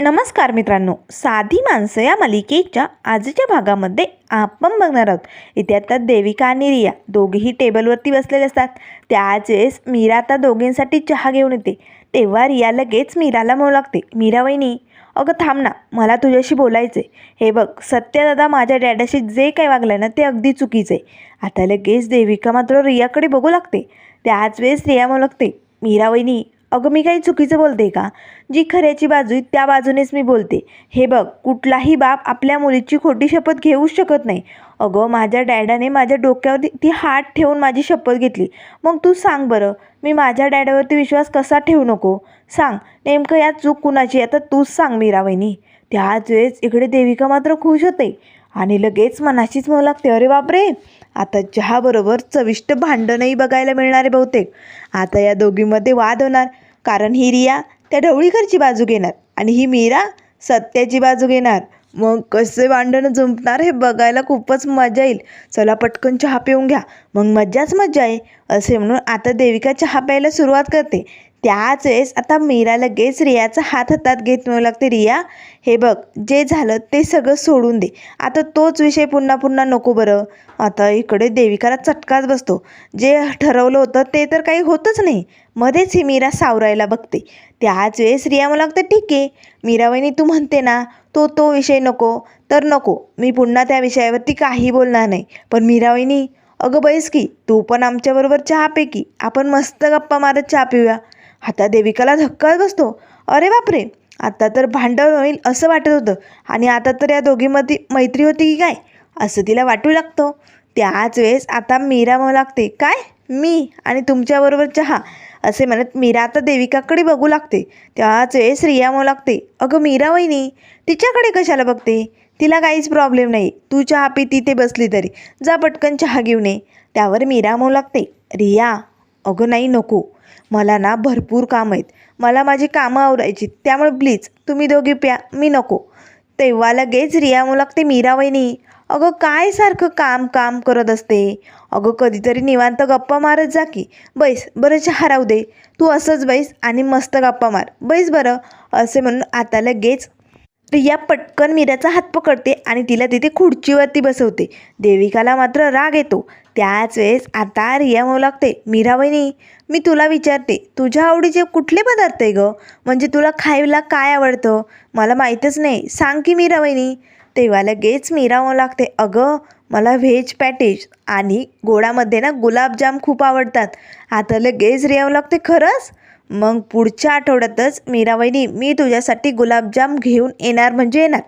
नमस्कार मित्रांनो. साधी माणसं या मालिकेच्या आजच्या भागामध्ये आपण बघणार आहोत. इथे आता देविका आणि रिया दोघेही टेबलवरती बसलेले असतात. त्याच वेळेस मीरा आता दोघींसाठी चहा घेऊन येते. तेव्हा रिया लगेच मीराला म्हणू लागते मीरा वहिनी अगं थांब ना मला तुझ्याशी बोलायचं आहे हे बघ सत्यदादा माझ्या डॅडाशी जे काही वागलं ना ते अगदी चुकीचं आहे आता लगेच देविका मात्र रियाकडे बघू लागते. त्याच वेळेस रिया म्हणू लागते मीरा वहिनी अगं मी काही चुकीचं बोलते का? जी खऱ्याची बाजू आहे त्या बाजूनेच मी बोलते. हे बघ कुठलाही बाप आपल्या मुलीची खोटी शपथ घेऊच शकत नाही. अगं माझ्या डॅडाने माझ्या डोक्यावरती ती हात ठेवून माझी शपथ घेतली. मग तू सांग बरं मी माझ्या डॅडावरती विश्वास कसा ठेवू नको? सांग नेमकं या चूक कुणाची आता तूच सांग मीरा वहिनी त्याच वेळेस इकडे देविका मात्र खुश होते. आणि लगेच मनाशीच म्हणू लागते अरे बापरे! आता चहाबरोबर चविष्ट भांडणही बघायला मिळणार आहे बहुतेक. आता या दोघींमध्ये वाद होणार. कारण ही रिया त्या ढवळीकरची बाजू घेणार आणि ही मीरा सत्याची बाजू घेणार. मग कसे भांडणं जुंपणार हे बघायला खूपच मजा येईल. चला पटकन चहा पिऊन घ्या. मग मज्जाच मज्जा आहे असे म्हणून आता देविका चहा प्यायला सुरुवात करते. त्याच वेळेस आता मीरा लगेच रियाचा हात हातात घेत म्हणू लागते रिया हे बघ जे झालं ते सगळं सोडून दे. आता तोच विषय पुन्हा पुन्हा नको बरं. आता इकडे देविकाला चटकाच बसतो. जे ठरवलं होतं ते तर काही होतच नाही. मध्येच ही मीरा सावरायला बघते. त्याच वेळेस रिया मला लागतं ठीक आहे. मीराबाईनी तू म्हणते ना तो तो विषय नको. तर नको. मी पुन्हा त्या विषयावरती काही बोलणार नाही. पण मीराबाईनी अगं बैस की तू पण आमच्याबरोबर चहा पे की. आपण मस्त गप्पा मारत चहा पिऊया. आता देविकाला धक्काच बसतो. अरे बापरे आता तर भांडण होईल असं वाटत होतं. आणि आता तर या दोघीमध्ये मैत्री होती की काय? असं तिला वाटू लागतं. त्याच वेळेस आता मीरा म्हणू लागते काय? मी आणि तुमच्याबरोबर चहा? असे म्हणत मीरा आता देविकाकडे बघू लागते. त्याच वेळेस रिया म्हणू लागते अगं मीरा वहिनी तिच्याकडे कशाला बघते? तिला काहीच प्रॉब्लेम नाही. तू चहा पी तिथे बसली तरी. जा पटकन चहा घेऊन ये. त्यावर मीरा म्हणू लागते रिया अगं नाही नको. मला ना भरपूर काम आहेत. मला माझी कामं आवरायची त्यामुळे प्लीज तुम्ही दोघी प्या. मी नको. तेव्हा लगेच रिया मुलाक ते मीरा वहिनी अगं काय सारखं काम काम करत असते? अगं कधीतरी निवांत गप्पा मारत जा की. बैस बरं हराव दे. तू असंच बैस आणि मस्त गप्पा मार. बैस बरं असे म्हणून आता लगेच रिया पटकन मीराचा हात पकडते आणि तिला तिथे खुर्चीवरती बसवते. देविकाला मात्र राग येतो. त्याच वेळेस आता रिया म्हणू लागते मीरा वहिनी मी तुला विचारते तुझ्या आवडीचे कुठले पदार्थ आहे गं? म्हणजे तुला खायला काय आवडतं? मला माहीतच नाही सांग की मीरा वहिनी तेव्हा लगेच मीरा म्हणू लागते अगं मला व्हेज पॅटेज आणि गोडामध्ये ना गुलाबजाम खूप आवडतात. आता लगेच रिया म्हणू लागते खरंच? मग पुढच्या आठवड्यातच मीराबाईनी मी तुझ्यासाठी गुलाबजाम घेऊन येणार म्हणजे येणार.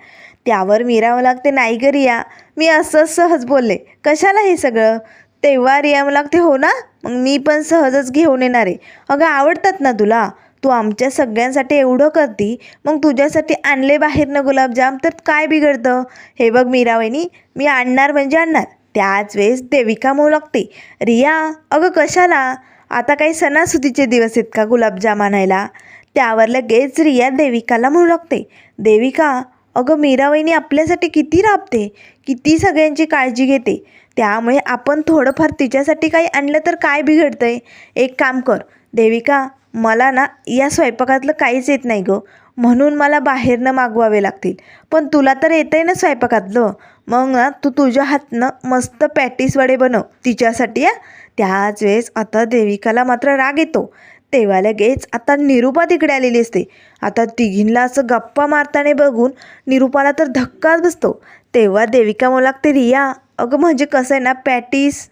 त्यावर मीरा लागते नाही ग रिया मी असंच सहज बोलले. कशाला हे सगळं? तेव्हा रिया मला लागते हो ना? मग मी पण सहजच घेऊन येणार आहे. अगं आवडतात ना तुला? तू आमच्या सगळ्यांसाठी एवढं करती. मग तुझ्यासाठी आणले बाहेरनं गुलाबजाम तर काय बिघडतं? हे बघ मीराबाईनी मी आणणार म्हणजे आणणार. त्याच वेळेस देविका म्हणू लागते. रिया अगं कशाला? आता काही सणासुदीचे दिवस आहेत का गुलाबजाम आणायला? त्यावर लगेच रिया देविकाला म्हणू लागते. देविका अगं मीराबाईनी आपल्यासाठी किती राबते. किती सगळ्यांची काळजी घेते. त्यामुळे आपण थोडंफार तिच्यासाठी काही आणलं तर काय बिघडतं आहे एक काम कर. देविका मला ना या स्वयंपाकातलं काहीच येत नाही गं. म्हणून मला बाहेरनं मागवावे लागतील. पण तुला तर येतं आहे ना स्वयंपाकातलं. मग ना तू तुझ्या हातनं मस्त पॅटीस वडे बनव तिच्यासाठी या त्याच वेळेस आता देविकाला मात्र राग येतो. तेव्हा लगेच आता निरूपा तिकडे आलेली असते. आता तिघींना असं गप्पा मारताना बघून निरूपाला तर धक्काच बसतो. तेव्हा देविका मला लागते रिया अगं म्हणजे कसं आहे ना पॅटीस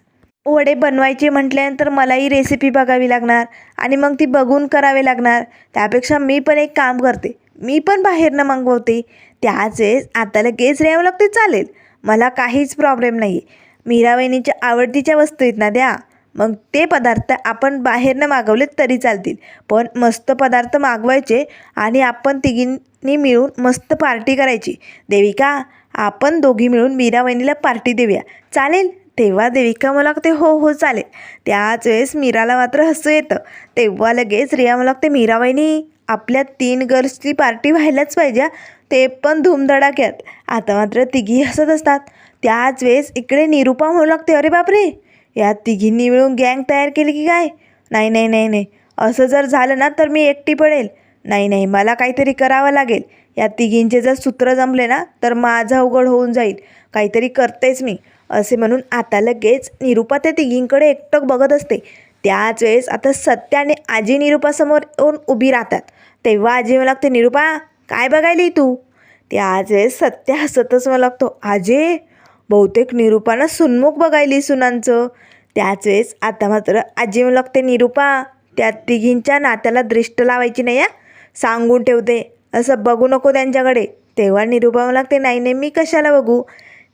वडे बनवायचे म्हटल्यानंतर मलाही रेसिपी बघावी लागणार आणि मग ती बघून करावे लागणार. त्यापेक्षा मी पण एक काम करते. मी पण बाहेरनं मागवते. त्याच वेळेस आता लगेच राहावं लागते चालेल. मला काहीच प्रॉब्लेम नाही आहे मीरावहिनीच्या आवडतीच्या वस्तू आहेत ना द्या मग ते पदार्थ आपण बाहेरनं मागवले तरी चालतील. पण मस्त पदार्थ मागवायचे आणि आपण तिघींनी मिळून मस्त पार्टी करायची. देविका आपण दोघी मिळून मीरावहिनीला पार्टी देऊया. चालेल? तेव्हा देविका मला लागते हो हो चालेल. त्याच वेळेस मीराला मात्र हसू येतं. तेव्हा लगेच रिया मला लागते मीराबाईनी आपल्या तीन गर्ल्सची पार्टी व्हायलाच पाहिजे ते पण धूमधडाक्यात. आता मात्र तिघी हसत असतात. त्याच वेळेस इकडे निरूपा म्हणू लागते अरे बापरे या तिघींनी मिळून गँग तयार केली की काय? नाही नाही नाही नाही. असं जर झालं ना तर मी एकटी पडेल. नाही नाही मला काहीतरी करावं लागेल. या तिघींचे जर सूत्र जमले ना तर माझं अवघड होऊन जाईल. काहीतरी करतेच मी असे म्हणून आता लगेच निरुपा त्या तिघींकडे एकटक बघत असते. त्याच वेळेस आता सत्य आणि आजी निरुपासमोर येऊन उभी राहतात. तेव्हा आजी मला लागते निरुपा काय बघायली तू? त्याच वेळेस सत्य हसतच मला लागतो आजे बहुतेक निरुपानं सुन्मुख बघायली सुनांचं. त्याच वेळेस आता मात्र आजी मला लागते निरुपा त्या तिघींच्या नात्याला दृष्ट लावायची नाही या सांगून ठेवते. असं बघू नको त्यांच्याकडे. तेव्हा निरुपा मला लागते नाही नाही मी कशाला बघू?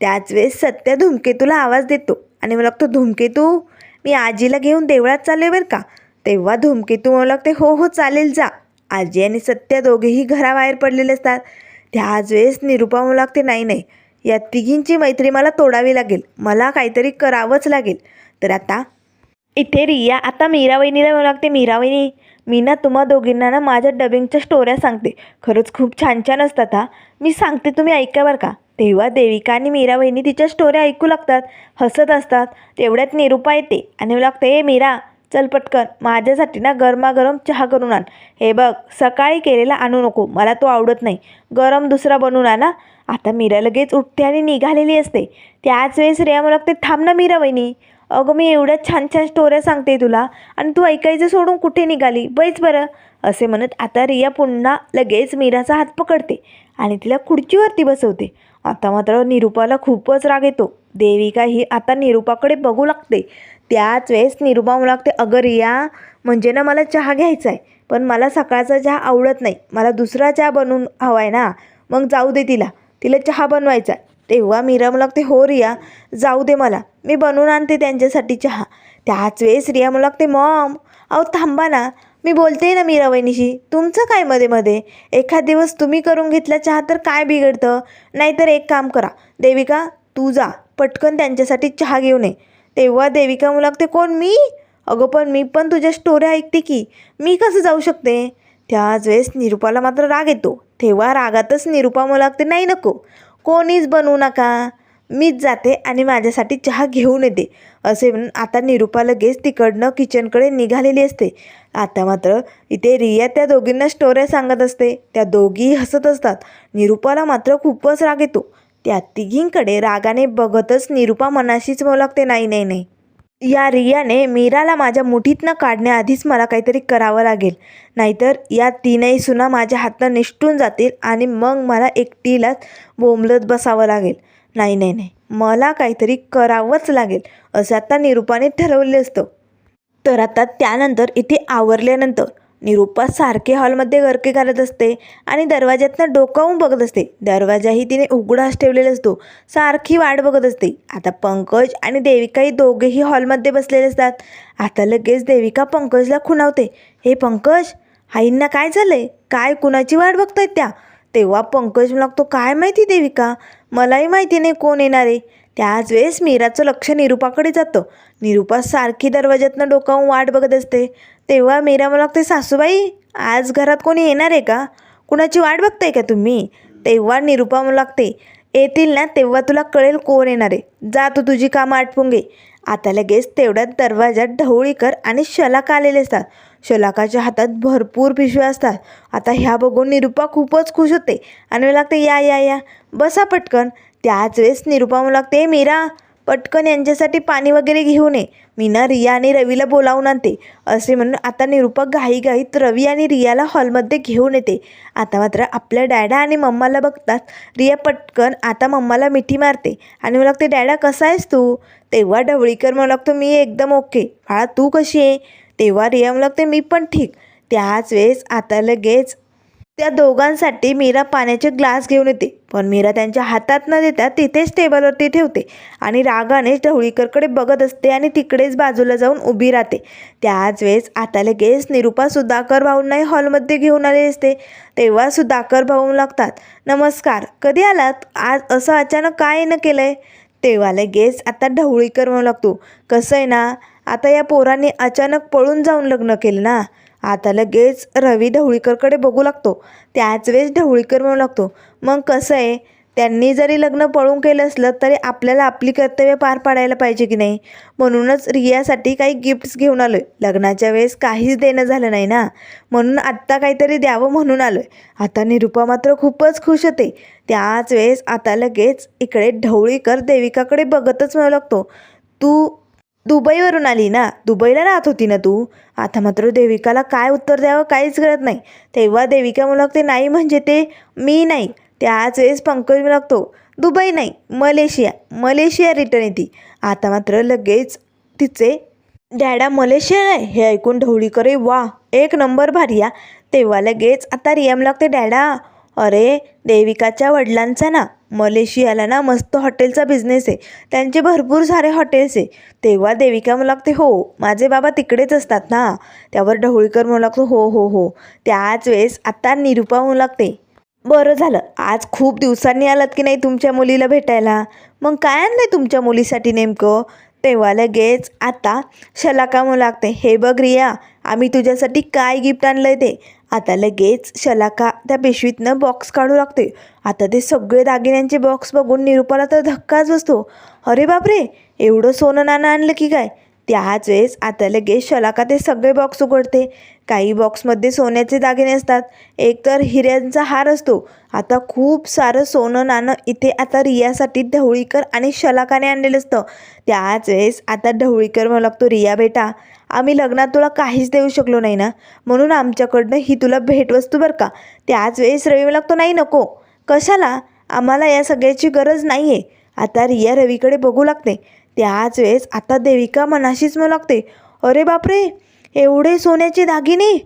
त्याच वेळेस सत्य धुमकेतूला आवाज देतो आणि मला लागतो धुमकेतू मी आजीला घेऊन देवळात चालले बरं का? तेव्हा धुमकेतू मला लागते हो हो चालेल जा. आजी आणि सत्य दोघेही घराबाहेर पडलेले असतात. त्याच वेळेस निरुपा मला लागते नाही नाही या तिघींची मैत्री मला तोडावी लागेल. मला काहीतरी करावंच लागेल. तर आता इथे रिया आता मीरा वहिनीला म्हणू लागते मीरा वहिनी मी ना तुम्हा दोघींना ना माझ्या डबिंगच्या स्टोऱ्या सांगते. खरंच खूप छान छान असतात हा. मी सांगते तुम्ही ऐका बरं का. तेव्हा देविका आणि मीरा वहिनी तिच्या स्टोऱ्या ऐकू लागतात. हसत असतात. तेवढ्यात निरुपा येते आणि मला लागते ए मीरा चल पटकन. माझ्यासाठी ना गरमागरम चहा करून आण. हे बघ सकाळी केलेला आणू नको. मला तो आवडत नाही. गरम दुसरा बनवून आणा. आता मीरा लगेच उठते आणि निघालेली असते. त्याच वेळेस रिया मला लागते थांब ना मीरा वहिनी. अगं मी एवढ्या छान छान स्टोऱ्या सांगते तुला आणि तू ऐकायचं सोडून कुठे निघाली? बैच बरं. असे म्हणत आता रिया पुन्हा लगेच मीराचा हात पकडते आणि तिला खुर्चीवरती बसवते. आता मात्र निरुपाला खूपच राग येतो. देविका ही आता निरुपाकडे बघू लागते. त्याच वेळेस निरुपा म्हणू लागते अगं रिया म्हणजे ना मला चहा घ्यायचा आहे पण मला सकाळचा चहा आवडत नाही. मला दुसरा चहा बनवून हवा आहे ना. मग जाऊ दे तिला. तिला चहा बनवायचा आहे. तेव्हा मीरा मला लागते हो रिया जाऊ दे मला. मी बनवून आणते त्यांच्यासाठी चहा. त्याच वेळेस रिया मला लागते मॉम अहो थांबा ना. मी बोलते ना मीरा वहिनीशी. तुमचं काय मध्ये मध्ये? एखाद दिवस तुम्ही करून घेतला चहा तर काय बिघडतं? नाहीतर एक काम करा. देविका तू जा. पटकन त्यांच्यासाठी चहा घेऊन ये. तेव्हा देविका मला लागते कोण? मी? अगं पण मी पण तुझ्या स्टोऱ्या ऐकते की. मी कसं जाऊ शकते? त्याच वेळेस निरुपाला मात्र राग येतो. तेव्हा रागातच निरुपा मला लागते नाही नको. कोणीच बनवू नका. मीच जाते आणि माझ्यासाठी चहा घेऊन येते. असे म्हणून आता निरुपा लगेच तिकडनं किचनकडे निघालेली असते. आता मात्र इथे रिया त्या दोघींना स्टोऱ्या सांगत असते. त्या दोघीही हसत असतात. निरुपाला मात्र खूपच राग येतो. त्या तिघींकडे रागाने बघतच निरुपा मनाशीच बोलागते लागते नाही नाही नाही. या रियाने मीराला माझ्या मुठीतनं काढण्याआधीच मला काहीतरी करावं लागेल. नाहीतर या तीनही सुना माझ्या हातनं निष्ठून जातील आणि मग मला एकटीलाच बोंबलत बसावं लागेल. नाही नाही नाही. मला काहीतरी करावंच लागेल असं आता निरुपाने ठरवले असतं. तर आता त्यानंतर इथे आवरल्यानंतर निरुपा सारखे हॉलमध्ये गरके घालत असते आणि दरवाज्यातनं डोकावून बघत असते. दरवाजाही तिने उघडाच ठेवलेला असतो. सारखी वाट बघत असते. आता पंकज आणि देविकाही दोघेही हॉलमध्ये बसलेले असतात. आता लगेच देविका पंकजला खुणावते. हे पंकज आईंना काय झालंय? काय कुणाची वाट बघतायत त्या? तेव्हा पंकज लागतो काय माहिती देविका? मलाही माहिती नाही कोण येणार आहे. त्याच वेळेस मीराचं लक्ष निरुपाकडे जातं. निरुपा सारखी दरवाज्यातनं डोकावून वाट बघत असते. तेव्हा मीरा मला लागते सासूबाई आज घरात कोणी येणार आहे का? कुणाची वाट बघताय का तुम्ही? तेव्हा निरुपा मला लागते येतील ना तेव्हा तुला कळेल कोण येणार आहे. जा तू तुझी कामं आटपून घे. आता लगेच तेवढ्यात दरवाजात ढवळीकर आणि शलाका आलेले असतात. शलाकाच्या हातात भरपूर पिशव्या असतात. आता ह्या बघून निरुपा खूपच खुश होते आणि मला लागते या या या बसा पटकन. त्याच वेळेस निरुपा मला लागते मीरा पटकन यांच्यासाठी पाणी वगैरे घेऊन ये. मी ना रिया आणि रवीला बोलावून आणते. असे म्हणून आता निरुपा घाईघाईत रवी आणि रियाला हॉलमध्ये घेऊन येते. आता मात्र आपल्या डॅडा आणि मम्माला बघतात. रिया पटकन आता मम्माला मिठी मारते आणि मला लागते डॅडा कसा आहेस तू? तेव्हा ढवळीकर मला लागतो मी एकदम ओके. बाळा तू कशी आहे? तेव्हा रियाम लागते मी पण ठीक. त्याच वेळेस आता लगेच त्या दोघांसाठी मीरा पाण्याचे ग्लास घेऊन येते. पण मीरा त्यांच्या हातात न देता तिथेच टेबलवरती ठेवते आणि रागाने ढवळीकरकडे बघत असते आणि तिकडेच बाजूला जाऊन उभी राहते. त्याच वेळेस आता लगेच निरुपा सुधाकर भाऊंनाही हॉलमध्ये घेऊन आले असते. तेव्हा सुधाकर भाऊ लागतात नमस्कार कधी आलात? आज असं अचानक काय न केलं आहे तेव्हा लगेच आता ढवळीकर म्हणू लागतो कसं आहे ना? आता या पोरांनी अचानक पळून जाऊन लग्न केलं ना. आता लगेच रवी ढवळीकरकडे बघू लागतो. त्याच वेळेस ढवळीकर म्हणू लागतो मग कसं आहे? त्यांनी जरी लग्न पळून केलं असलं तरी आपल्याला आपली कर्तव्य पार पाडायला पाहिजे की नाही? म्हणूनच रियासाठी काही गिफ्ट्स घेऊन आलो आहे लग्नाच्या वेळेस काहीच देणं झालं नाही ना. म्हणून आत्ता काहीतरी द्यावं म्हणून आलो आहे आता निरुपा मात्र खूपच खुश होते. त्याच वेळेस आता लगेच इकडे ढवळीकर देविकाकडे बघतच म्हणू लागतो तू दुबईवरून आली ना. दुबईला राहत होती ना तू? आता मात्र देविकाला काय उत्तर द्यावं काहीच कळत नाही. तेव्हा देविका म्हणू लागते नाही म्हणजे ते मी नाही. त्याच वेळेस पंकज म्हणू लागतो दुबई नाही मलेशिया. मलेशिया रिटर्न येते. आता मात्र लगेच तिचे डॅडा मलेशिया आहे? हे ऐकून ढवळीकर वा एक नंबर भारी या तेव्हा लगेच आता रियाम लागते डॅडा अरे देविकाच्या वडिलांचा ना मलेशियाला ना मस्त हॉटेलचा बिझनेस आहे. त्यांचे भरपूर सारे हॉटेल्स आहे. तेव्हा देविका म्हणू लागते हो माझे बाबा तिकडेच असतात ना. त्यावर ढवळीकर म्हणू लागतो हो हो हो. त्याच वेळेस आता निरुपा म्हणू लागते बरं झालं आज खूप दिवसांनी आलात की नाही तुमच्या मुलीला भेटायला? मग काय आणलं तुमच्या मुलीसाठी नेमकं? तेव्हा लगेच आता शलाका म्हणू लागते हे बघ रिया आम्ही तुझ्यासाठी काय गिफ्ट आणलं आहे ते? आता लगेच शलाका त्या पिशवीतनं बॉक्स काढू लागते आता ते सगळे दागिन्यांचे बॉक्स बघून निरुपाला तर धक्काच बसतो. अरे बापरे एवढं सोनं नाणं आणलं की काय? त्याच वेळेस आता लगेच शलाका ते सगळे बॉक्स उघडते. काही बॉक्समध्ये सोन्याचे दागिने असतात. एक तर हिऱ्यांचा हार असतो. आता खूप सारं सोनं नाणं इथे आता रियासाठी ढवळीकर आणि शलाकाने आणलेलं असतं. त्याच वेळेस आता ढवळीकर म्हणू लागतो रिया बेटा आम्ही लग्नात तुला काहीच देऊ शकलो नाही ना. म्हणून आमच्याकडनं ही तुला भेटवस्तू बरं का. त्याच वेळेस रवी लागतो नाही नको. कशाला? आम्हाला या सगळ्याची गरज नाही आहे आता रिया रवीकडे बघू लागते. त्याच वेळेस आता देविका मनाशीच म्हणू लागते अरे बापरे एवढे सोन्याचे दागिने?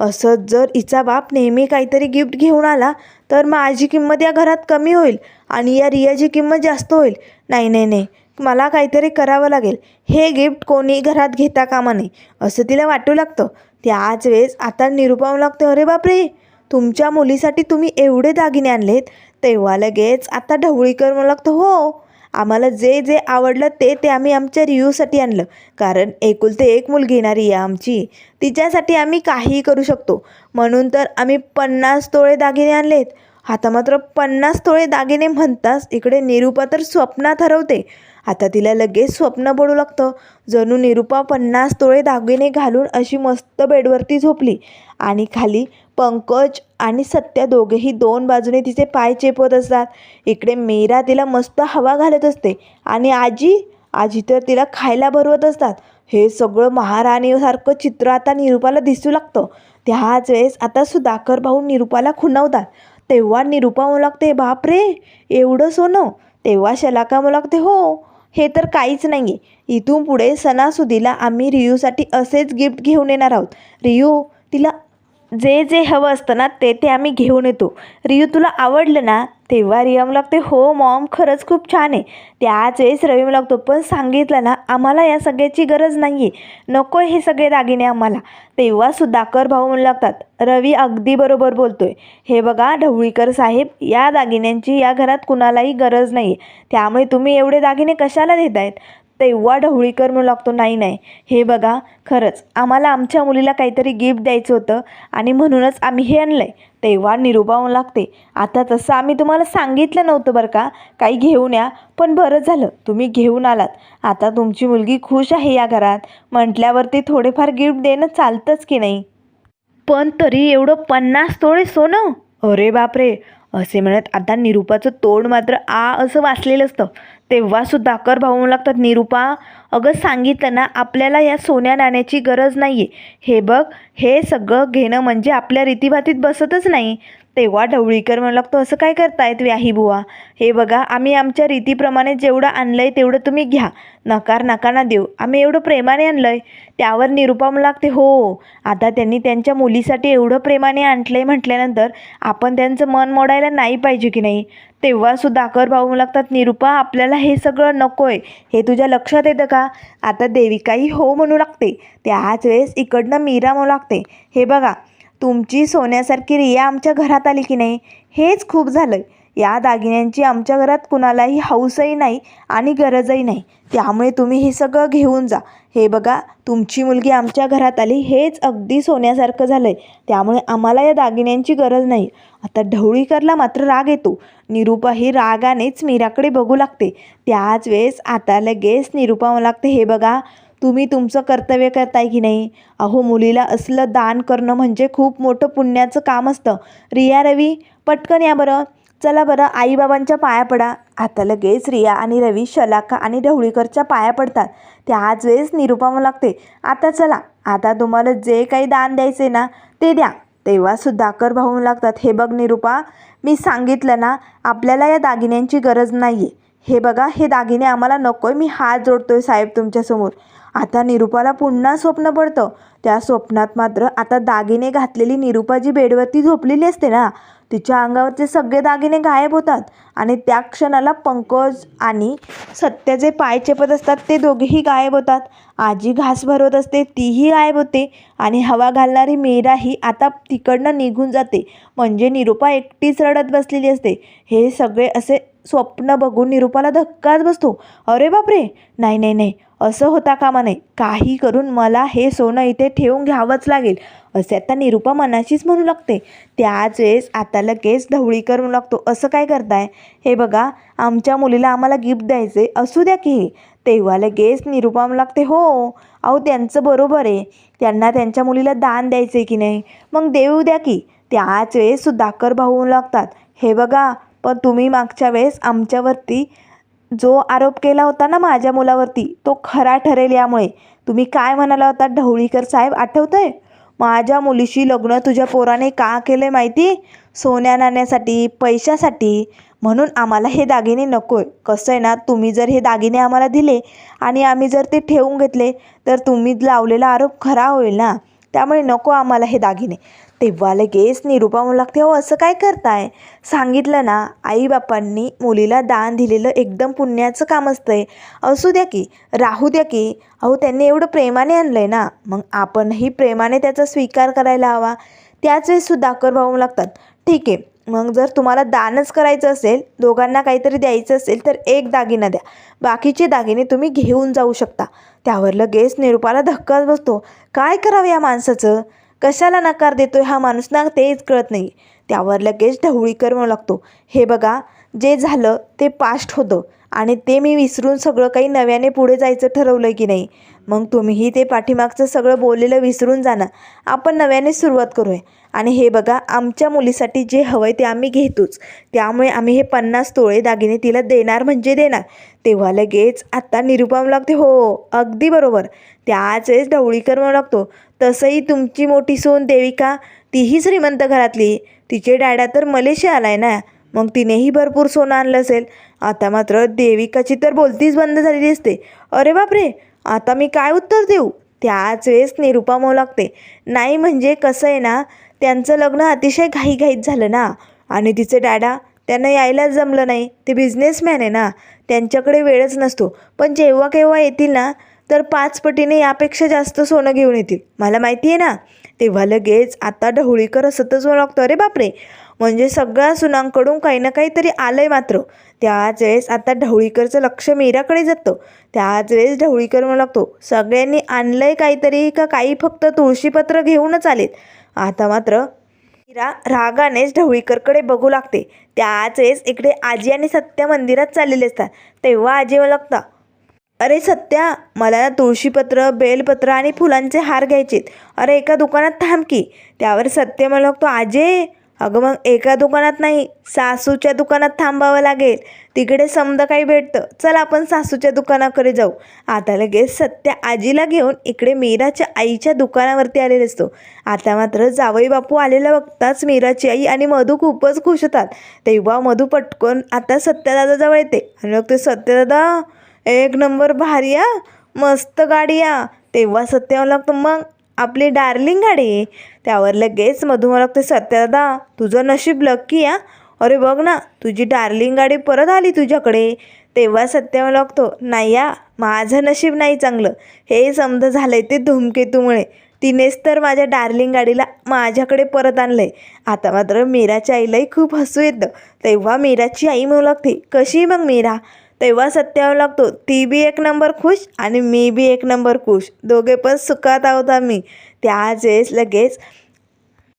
असंच जर हिचा बाप नेहमी काहीतरी गिफ्ट घेऊन आला तर माझी किंमत या घरात कमी होईल आणि या रियाची किंमत जास्त होईल. नाही नाही नाही. मला काहीतरी करावं लागेल. हे गिफ्ट कोणी घरात घेता कामा नये असं तिला वाटू लागतं. त्याच वेळेस आता निरुपावं लागतं अरे बापरे! तुमच्या मुलीसाठी तुम्ही एवढे दागिने आणलेत तेव्हा लगेच आता ढवळीकर म्हणू लागतं हो. आम्हाला जे जे आवडलं ते ते आम्ही आमच्या रियूसाठी आणलं. कारण एकुलते एक मुलगी येणारी आहे आमची. तिच्यासाठी आम्ही काहीही करू शकतो. म्हणून तर आम्ही पन्नास तोळे दागिने आणलेत. आता मात्र पन्नास तोळे दागिने म्हणताच इकडे निरूपा तर स्वप्नात हरवते. आता तिला लगेच स्वप्न पडू लागतं. जणू निरुपा पन्नास तोळे दागिने घालून अशी मस्त बेडवरती झोपली. आणि खाली पंकज आणि सत्या दोघेही दोन बाजूने तिचे पाय चेपवत असतात. इकडे मेरा तिला मस्त हवा घालत असते. आणि आजी? आजी तर तिला खायला भरवत असतात. हे सगळं महाराणीसारखं चित्र आता निरुपाला दिसू लागतं. त्याच वेळेस आता सुधाकर भाऊ निरुपाला खुणवतात. तेव्हा निरुपा म्हणू लागते बापरे! एवढं सोनं. तेव्हा शलाका म्हणू लागते हो. हे तर काहीच नाही आहे इथून पुढे सणासुदीला आम्ही रियूसाठी असेच गिफ्ट घेऊन येणार आहोत. रियू तिला जे जे हवं असतं ना ते ते आम्ही घेऊन येतो. रियू तुला आवडलं ना तेव्हा रिया म्हणू लागते हो मॉम खरंच खूप छान आहे. त्याच वेळेस रवी म्हणू लागतो पण सांगितलं ना आम्हाला या सगळ्याची गरज नाही आहे नको हे सगळे दागिने आम्हाला. तेव्हा सुधाकर भाऊ म्हणू लागतात रवी अगदी बरोबर बोलतोय. हे बघा ढवळीकर साहेब या दागिन्यांची या घरात कुणालाही गरज नाही आहे त्यामुळे तुम्ही एवढे दागिने कशाला देत आहेत तेव्हा ढवळीकर म्हणू लागतो. नाही नाही. हे बघा खरंच. आम्हाला आमच्या मुलीला काहीतरी गिफ्ट द्यायचं होतं आणि म्हणूनच आम्ही हे आणलं आहे तेव्हा निरुपा म्हणू लागते आता तसं आम्ही तुम्हाला सांगितलं नव्हतं बरं का? काही घेऊन या. पण बरं झालं. तुम्ही घेऊन आलात. आता तुमची मुलगी खुश आहे या घरात. म्हटल्यावरती थोडेफार गिफ्ट देणं चालतंच की नाही? पण तरी एवढं पन्नास तोळे सोनं? अरे बापरे! असे म्हणत आता निरूपाचं तोंड मात्र आ असं वाचलेलं असतं. तेव्हासुद्धा आकर भाऊ लागतात निरुपा अगं सांगितलं ना आपल्याला या सोन्या नाण्याची गरज नाही आहे हे बघ हे सगळं घेणं म्हणजे आपल्या रीतीभातीत बसतच नाही. तेव्हा ढवळीकर म्हणू लागतो असं काय करतायत व्याही बुवा? हे बघा आम्ही आमच्या रीतीप्रमाणे जेवढं आणलं आहे तेवढं तुम्ही घ्या. नकार नका ना देऊ. आम्ही एवढं प्रेमाने आणलं आहे त्यावर निरुपा म्हणू लागते हो आता त्यांनी त्यांच्या मुलीसाठी एवढं प्रेमाने आणलं आहे म्हटल्यानंतर आपण त्यांचं मन मोडायला नाही पाहिजे की नाही? तेव्हासुद्धा सुधाकर भाऊ म्हणू लागतात निरुपा आपल्याला हे सगळं नको आहे हे तुझ्या लक्षात येतं का? आता देविकाही हो म्हणू लागते. त्याच वेळेस इकडनं मीरा म्हणू लागते. हे बघा तुमची सोन्यासारखी रिया आमच्या घरात आली की नाही? हेच खूप झालं या दागिन्यांची आमच्या घरात कुणालाही हौसही नाही आणि गरजही नाही. त्यामुळे तुम्ही हे सगळं घेऊन जा. हे बघा तुमची मुलगी आमच्या घरात आली हेच अगदी सोन्यासारखं झालं आहे त्यामुळे आम्हाला या दागिन्यांची गरज नाही. आता ढवळीकरला मात्र राग येतो. निरूपा ही रागानेच मीराकडे बघू लागते. त्याच वेळेस आता लगेच निरूपा मला लागते हे बघा तुम्ही तुमचं कर्तव्य करताय की नाही? अहो मुलीला असलं दान करणं म्हणजे खूप मोठं पुण्याचं काम असतं. रिया रवी पटकन या बरं. चला बरं आईबाबांच्या पाया पडा. आता लगेच रिया आणि रवी शलाका आणि ढवळीकरच्या पाया पडतात. त्याच वेळेस निरूपा लागते. आता चला आता तुम्हाला जे काही दान द्यायचे ना ते द्या. तेव्हा सुधाकर भाऊ लागतात हे बघ निरुपा मी सांगितलं ना आपल्याला या दागिन्यांची गरज नाही आहे हे बघा हे दागिने आम्हाला नको आहे मी हात जोडतोय साहेब तुमच्यासमोर आता निरुपाला पुन्हा स्वप्न पडतं. त्या स्वप्नात मात्र आता दागिने घातलेली निरुपा जी बेडवरती झोपलेली असते ना. तिच्या अंगावरचे सगळे दागिने गायब होतात आणि त्या क्षणाला पंकज आणि सत्याचे पाय चेपत असतात ते दोघेही गायब होतात. आजी घास भरवत असते तीही गायब होते आणि हवा घालणारी मीरा ही आता तिकडनं निघून जाते. म्हणजे निरूपा एकटीच रडत बसलेली असते. हे सगळे असे स्वप्न बघून निरूपाला धक्काच बसतो. अरे बापरे! नाही नाही नाही. असं होता कामा नाही काही करून मला हे सोनं इथे ठेवून घ्यावंच लागेल. असे आता निरूपा मनाशीच म्हणू लागते. त्याच वेळेस आता लगेच ढवळीकर म्हणू लागतो. असं काय करताय? हे बघा आमच्या मुलीला आम्हाला गिफ्ट द्यायचे असू द्या की. तेव्हा लगेच निरूपा म्हणू लागते हो अहो त्यांचं बरोबर आहे. त्यांना त्यांच्या मुलीला दान द्यायचं आहे की नाही? मग देऊ द्या की. त्याच वेळेस सुधाकर भाऊ लागतात हे बघा पण तुम्ही मागच्या वेळेस आमच्यावरती जो आरोप केला होता ना माझ्या मुलावरती तो खरा ठरेल यामुळे. तुम्ही काय म्हणाला होता? ढवळीकर साहेब आठवतंय? माझ्या मुलीशी लग्न तुझ्या पोराने का केलं माहिती? सोन्या नाण्यासाठी पैशासाठी. म्हणून आम्हाला हे दागिने नको आहे कसं आहे ना तुम्ही जर हे दागिने आम्हाला दिले आणि आम्ही जर ते ठेवून घेतले तर तुम्ही लावलेला आरोप खरा होईल ना? त्यामुळे नको आम्हाला हे दागिने. तेव्हा लगेच निरूपा म्हणू लागते हो असं काय करताय? सांगितलं ना आईबापांनी मुलीला दान दिलेलं एकदम पुण्याचं काम असतंय. असू द्या की राहू द्या की अहो त्यांनी एवढं प्रेमाने आणलं आहे ना मग आपणही प्रेमाने त्याचा स्वीकार करायला हवा. त्याच वेळेस सुधाकर भाऊ लागतात. ठीक आहे मग जर तुम्हाला दानच करायचं असेल दोघांना काहीतरी द्यायचं असेल तर एक दागिना द्या. बाकीचे दागिने तुम्ही घेऊन जाऊ शकता. त्यावर लगेच निरूपाला धक्काच बसतो. काय करावं या माणसाचं? कशाला नकार देतोय हा माणूस? ना तेच कळत नाही. त्यावर लगेच ढवळीकर म्हणू लागतो. हे बघा जे झालं ते पास्ट होतं. आणि ते मी विसरून सगळं काही नव्याने पुढे जायचं ठरवलं की नाही. मग तुम्हीही ते पाठीमागचं सगळं बोललेलं विसरून जाणं. आपण नव्याने सुरुवात करूया. आणि हे बघा आमच्या मुलीसाठी जे हवं आहे ते आम्ही घेतोच. त्यामुळे आम्ही हे पन्नास तोळे दागिने तिला देणार म्हणजे देणार. तेव्हा लगेच आत्ता निरुपम लागते. हो अगदी बरोबर. त्याच वेळेस ढवळीकर म्हणू लागतो तसंही तुमची मोठी सून देविका तीही श्रीमंत घरातली. तिचे डॅडा तर मलेशियाला आहे ना. मग तिनेही भरपूर सोनं आणलं असेल. आता मात्र देविकाची तर बोलतीच बंद झालेली असते. अरे बापरे आता मी काय उत्तर देऊ? त्याच वेळेस निरुपा म्हणू लागते. नाही म्हणजे कसं आहे ना त्यांचं लग्न अतिशय घाईघाईत झालं ना. आणि तिचे डॅडा त्यांना यायलाच जमलं नाही. ते बिझनेसमॅन आहे ना. त्यांच्याकडे वेळच नसतो. पण जेव्हा केव्हा येतील ना तर पाच पटीने यापेक्षा जास्त सोनं घेऊन येतील. मला माहिती आहे ना. तेव्हा लगेच आता ढवळीकर असतच म्हणू लागतो. अरे बापरे! म्हणजे सगळ्या सुनांकडून काही ना काहीतरी आलं आहे मात्र. त्याच वेळेस आता ढवळीकरचं लक्ष मीराकडे जातं. त्याच वेळेस ढवळीकर म्हणू लागतो सगळ्यांनी आणलं आहे काहीतरी का काही फक्त तुळशीपत्र घेऊनच आलेत? आता मात्र मीरा रागानेच ढवळीकरकडे बघू लागते. त्याच वेळेस इकडे आजी आणि सत्या मंदिरात चाललेले असतात. तेव्हा आजी मला लागतं अरे सत्या मला ना तुळशीपत्र बेलपत्र आणि फुलांचे हार घ्यायचेत. अरे एका दुकानात थांब की. त्यावर सत्य मला लागतो आजे अगं मग एका दुकानात नाही सासूच्या दुकानात थांबावं लागेल. तिकडे समजा काही भेटतं. चल आपण सासूच्या दुकानाकडे जाऊ. आता लगेच सत्या आजीला घेऊन इकडे मीराच्या आईच्या दुकानावरती आलेले असतो. आता मात्र जावई बापू आलेला बघताच मीराची आई आणि मधू खूपच खुश होतात. तेव्हा मधू पटकन आता सत्यादादाजवळ येते. आणि मग ते सत्यदादा एक नंबर भारी आ मस्त गाडी आ. तेव्हा सत्यावं लागतं मग आपली डार्लिंग गाडी आहे त्यावर लगेच मधू मला सत्यदा तुझं नशीब लक्की आ. अरे बघ ना तुझी डार्लिंग गाडी परत आली तुझ्याकडे. तेव्हा सत्य लागतो नाही या माझं नशीब नाही चांगलं. हे समज झालंय ते धूमकेतूमुळे. तिनेच तर माझ्या डार्लिंग गाडीला माझ्याकडे परत आणलं आहे आता मात्र मीराच्या आईलाही खूप हसू येतं. तेव्हा मीराची आई म्हणू लागते कशी मग मीरा? तेव्हा सत्यावर लागतो. ती बी एक नंबर खुश आणि मी बी एक नंबर खुश. दोघे पण सुखात आहोत आम्ही. त्याच वेळेस लगेच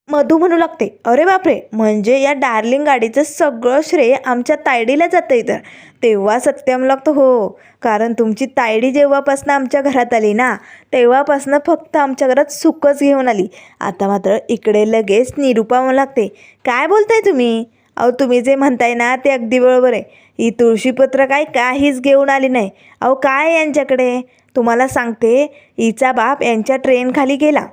मधू म्हणू लागते अरे बापरे म्हणजे या डार्लिंग गाडीचं सगळं श्रेय आमच्या तायडीला जातं इथं. तेव्हा सत्यम लागतो हो कारण तुमची तायडी जेव्हापासनं आमच्या घरात आली ना तेव्हापासनं फक्त आमच्या घरात सुखच घेऊन आली. आता मात्र इकडे लगेच निरूपा म्हणू लागते काय बोलताय तुम्ही? अहो तुम्ही जे म्हणताय ना ते अगदी बरोबर आहे. ही तुळशीपत्र काय काहीच घेऊन आली नाही. अहो काय यांच्याकडे? तुम्हाला सांगते हिचा बाप यांच्या ट्रेनखाली गेला.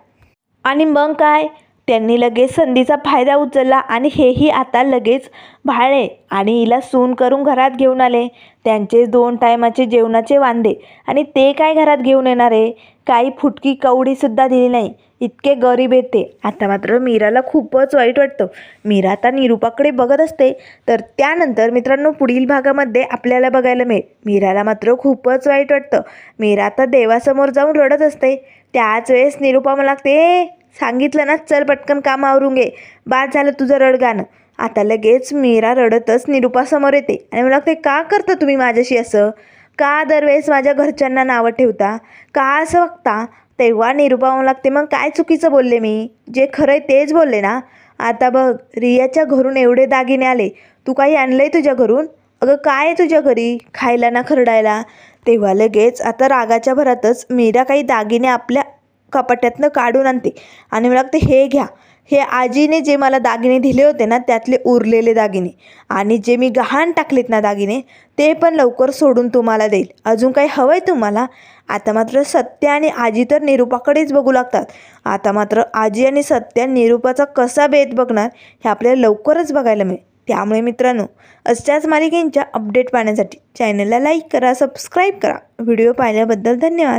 आणि मग काय? त्यांनी लगेच संधीचा फायदा उचलला आणि हेही आता लगेच भाळे आणि हिला सून करून घरात घेऊन आले. त्यांचे दोन टायमाचे जेवणाचे वांदे. आणि ते काय घरात घेऊन येणार? आहे काही फुटकी कवडीसुद्धा दिली नाही. इतके गरीब येते. आता मात्र मीराला खूपच वाईट वाटतं. मीरा आता निरूपाकडे बघत असते. तर त्यानंतर मित्रांनो पुढील भागामध्ये आपल्याला बघायला मिळेल. मीराला मात्र खूपच वाईट वाटतं. मीरा आता देवासमोर जाऊन रडत असते. त्याच वेळेस निरूपा मला लागते सांगितलं ना चल पटकन काम आवरून घे. बाद झालं तुझं रडगाणं. आता लगेच मीरा रडतच निरूपासमोर येते. आणि मला लागते का करता तुम्ही माझ्याशी असं? का दरवेळेस माझ्या घरच्यांना नावं ठेवता? का असं वागता तेव्हा निरूपा म्हणू लागते मग काय चुकीचं बोलले मी? जे खरं आहे तेच बोलले ना? आता बघ रियाच्या घरून एवढे दागिने आले. तू काही आणलं आहे तुझ्या घरून? अगं काय आहे तुझ्या घरी? खायला ना खरडायला? तेव्हा लगेच आता रागाच्या भरातच मीरा काही दागिने आपल्या कपाट्यातनं काढून आणते. आणि मला लागते हे घ्या. हे आजीने जे मला दागिने दिले होते ना त्यातले उरलेले दागिने. आणि जे मी गहाण टाकलेत ना दागिने ते पण लवकर सोडून तुम्हाला देईल. अजून काही हवं आहे तुम्हाला? आता मात्र सत्य आणि आजी तर निरूपाकडेच बघू लागतात. आता मात्र आजी आणि सत्य निरूपाचा कसा भेद बघणार हे आपल्याला लवकरच बघायला मिळेल. त्यामुळे मित्रांनो अशाच मालिकेंच्या अपडेट पाहण्यासाठी चॅनलला लाईक करा सबस्क्राईब करा. व्हिडिओ पाहिल्याबद्दल धन्यवाद.